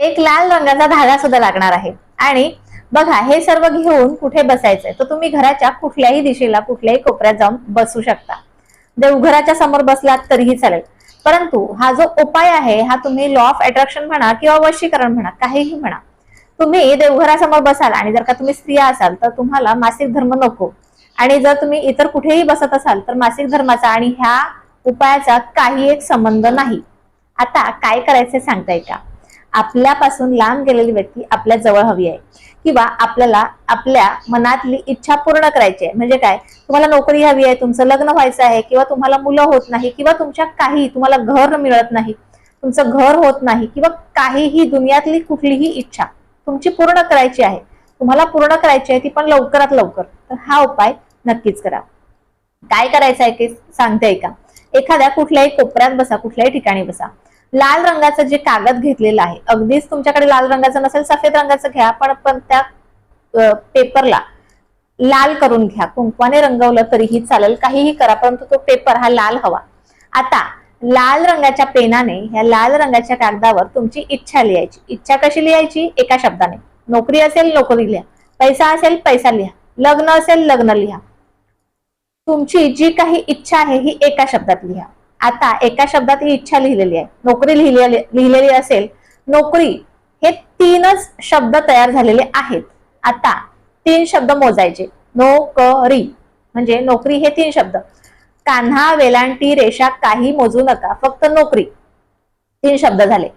एक लाल रंगाचा धागा सुद्धा लागणार आहे. आणि बघा हे सर्व घेऊन कुठे बसायचंय? तर तुम्ही घराच्या कुठल्याही दिशेला कुठल्याही कोपऱ्यात जाऊन बसू शकता. देवघराच्या समोर बसलात तरीही चालेल. परंतु हा जो उपाय आहे हा तुम्ही लॉ ऑफ अट्रॅक्शन म्हणा किंवा वशीकरण म्हणा काहीही म्हणा तुम्ही देवघरासमोर बसाल आणि जर का तुम्ही स्त्रिया असाल तर तुम्हाला मासिक धर्म नको. आणि जर तुम्ही इतर कुठेही बसत असाल तर मासिक धर्माचा आणि ह्या उपायाचा काही एक संबंध नाही. आता काय करायचे सांगताय का? आपल्यापासून लांब गेलेली व्यक्ती आपल्या जवळ हवी आहे. किंवा आपल्याला आपल्या मनातली इच्छा पूर्ण करायची आहे. म्हणजे काय? तुम्हाला नोकरी हवी आहे तुमचं लग्न व्हायचं आहे किंवा तुम्हाला मुलं होत नाही किंवा तुमच्या काही तुम्हाला घर मिळत नाही तुमचं घर होत नाही किंवा काहीही दुनियातली कुठलीही इच्छा तुमची पूर्ण करायची आहे. तुम्हाला पूर्ण करायची आहे ती पण लवकरात लवकर. तर हा उपाय नक्कीच करा. काय करायचं आहे की सांगते का एखाद्या कुठल्याही कोपऱ्यात बसा कुठल्याही ठिकाणी बसा. लाल रंगाचं जे कागद घेतलेलं आहे अगदीच तुमच्याकडे लाल रंगाचं नसेल सफेद रंगाचं घ्या पण पण त्या पेपरला लाल करून घ्या. कुंकवाने रंगवलं तरीही चालेल काहीही करा परंतु तो पेपर हा लाल हवा. आता लाल रंगाच्या पेनाने ह्या लाल रंगाच्या कागदावर तुमची इच्छा लिहायची. इच्छा कशी लिहायची? एका शब्दाने. नोकरी असेल नोकरी लिहा. पैसा असेल पैसा लिहा. लग्न असेल लग्न लिहा. तुमची जी काही इच्छा आहे ही एका शब्दात लिहा. आता एका शब्दात ही इच्छा लिहिलेली आहे. नोकरी लिहिलेली लिहिलेली असेल नोकरी हे तीनच शब्द तयार झालेले आहेत. आता तीन शब्द मोजायचे. नोकरी म्हणजे नोकरी हे तीन शब्द. कान्हा वेलांटी रेषा काही मोजू नका फक्त नोकरी. तीन शब्द झाले.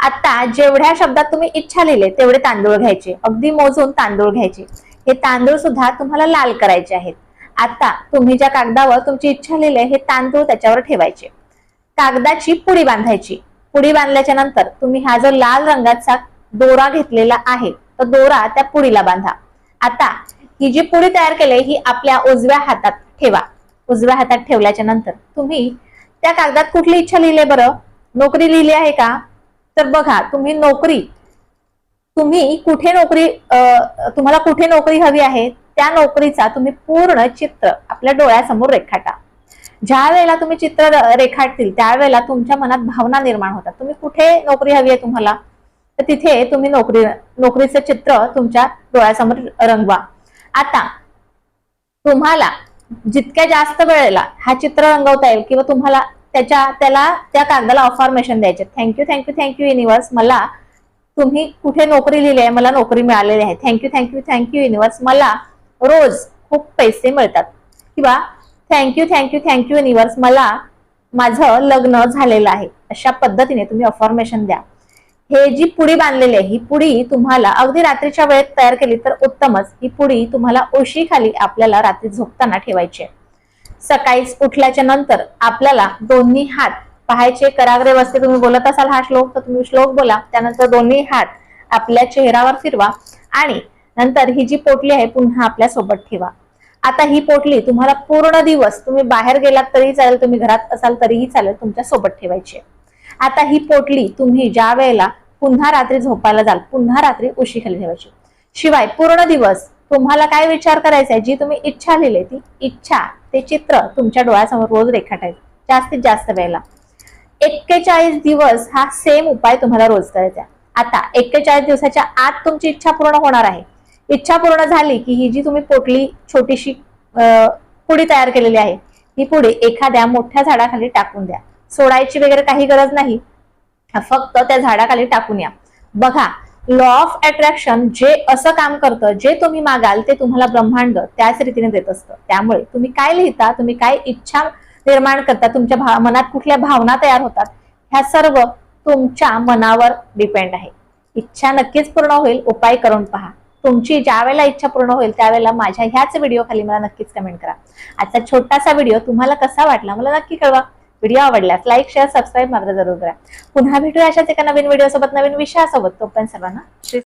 आता जेवढ्या शब्दात तुम्ही इच्छा लिहिले तेवढे तांदूळ घ्यायचे. अगदी मोजून तांदूळ घ्यायचे. हे तांदूळ सुद्धा तुम्हाला लाल करायचे आहेत. आता तुम्ही ज्या कागदावर तुमची इच्छा लिहिले हे तांदूळ त्याच्यावर ठेवायचे. कागदाची पुडी बांधायची. पुडी बांधल्याच्या नंतर तुम्ही हा जो लाल रंगाचा दोरा घेतलेला आहे तो दोरा त्या पुडीला बांधा. आता ही जी पुडी तयार केली ही आपल्या उजव्या हातात ठेवा. उजव्या हातात ठेवल्याच्या नंतर तुम्ही त्या कागदात कुठली इच्छा लिहिली बरं? नोकरी लिहिली आहे का? तर बघा तुम्ही नोकरी तुम्ही कुठे नोकरी अं, तुम्हाला कुठे नोकरी हवी आहे? त्या नोकरीचा तुम्ही पूर्ण चित्र आपल्या डोळ्यासमोर रेखाटा. ज्या वेळेला तुम्ही चित्र रेखाटतील त्यावेळेला तुमच्या मनात भावना निर्माण होतात. तुम्ही कुठे नोकरी हवी आहे तुम्हाला? तर तिथे तुम्ही नोकरी नोकरीचं चित्र तुमच्या डोळ्यासमोर रंगवा. आता तुम्हाला जितक्या जास्त वेळेला हा चित्र रंगवता येईल किंवा तुम्हाला त्याच्या त्याला त्या कागदाला अफॉर्मेशन द्यायचे. Thank you thank you thank you universe मला तुम्ही कुठे नोकरी लिहिली आहे? मला नोकरी मिळालेली आहे. थँक्यू थँक्यू थँक्यू युनिवर्स मला रोज खूप पैसे मिळतात. किंवा थँक्यू थँक्यू थँक्यू युनिवर्स मला माझं लग्न झालेलं आहे. अशा पद्धतीने तुम्ही अफॉर्मेशन द्या. हे जी पुडी बांधलेली आहे ही पुडी तुम्हाला अगदी रात्रीच्या वेळेत तयार केली तर उत्तमच. ही पुडी तुम्हाला उशीखाली आपल्याला रात्री झोपताना ठेवायची सकाळी उठल्याच्या नंतर आपल्याला दोन्ही हात पाहायचे कराग्रे वस्ते तुम्ही बोलत असाल हा श्लोक तर तुम्ही श्लोक बोला. त्यानंतर दोन्ही हात आपल्या चेहऱ्यावर फिरवा आणि नंतर ही जी पोटली आहे पुन्हा आपल्यासोबत ठेवा. आता ही पोटली तुम्हाला पूर्ण दिवस तुम्ही बाहेर गेलात तरी चालेल तुम्ही घरात असाल तरीही चालेल तुमच्यासोबत ठेवायची आता ही पोटली तुम्ही ज्या वेळेला पुन्हा रात्री झोपायला जाल पुन्हा रात्री उशी खाली ठेवायची. शिवाय पूर्ण दिवस तुम्हाला काय विचार करायचा आहे जी तुम्ही इच्छा लिहिली ती इच्छा ते चित्र तुमच्या डोळ्यासमोर रोज रेखाटायचं जास्तीत जास्त वेळेला. एक्केचाळीस दिवस हा सेम उपाय तुम्हाला रोज करायचा आता एक्केचाळीस दिवसाच्या आत तुमची इच्छा पूर्ण होणार आहे. इच्छा पूर्ण झाली की ही जी तुम्ही पोटली छोटीशी अं, पुडी तयार केलेली आहे ही पुढे एखाद्या मोठ्या झाडाखाली टाकून द्या. सोडायची वगैरे काही गरज नाही. फक्त त्या झाडाखाली टाकून या. बघा लॉ ऑफ अट्रॅक्शन जे असं काम करतं जे तुम्ही मागाल ते तुम्हाला ब्रह्मांड त्याच रीतीने देत असतं. त्यामुळे तुम्ही काय लिहिता तुम्ही काय इच्छा निर्माण करता तुमच्या भा- मनात कुठल्या भावना तयार होतात ह्या सर्व तुमच्या मनावर डिपेंड आहे. इच्छा नक्कीच पूर्ण होईल उपाय करून पहा. तुमची ज्या वेळेला इच्छा पूर्ण होईल त्यावेळेला माझ्या ह्याच व्हिडिओ खाली मला नक्कीच कमेंट करा. आजचा छोटासा व्हिडिओ तुम्हाला कसा वाटला मला नक्की कळवा. व्हिडिओ आवडल्यास लाईक शेअर सबस्क्राईब मात्र जरूर करा. पुन्हा भेटूया अशाच एका नवीन व्हिडिओ सोबत नवीन विषयासोबत. तोपर्यंत सर्वांना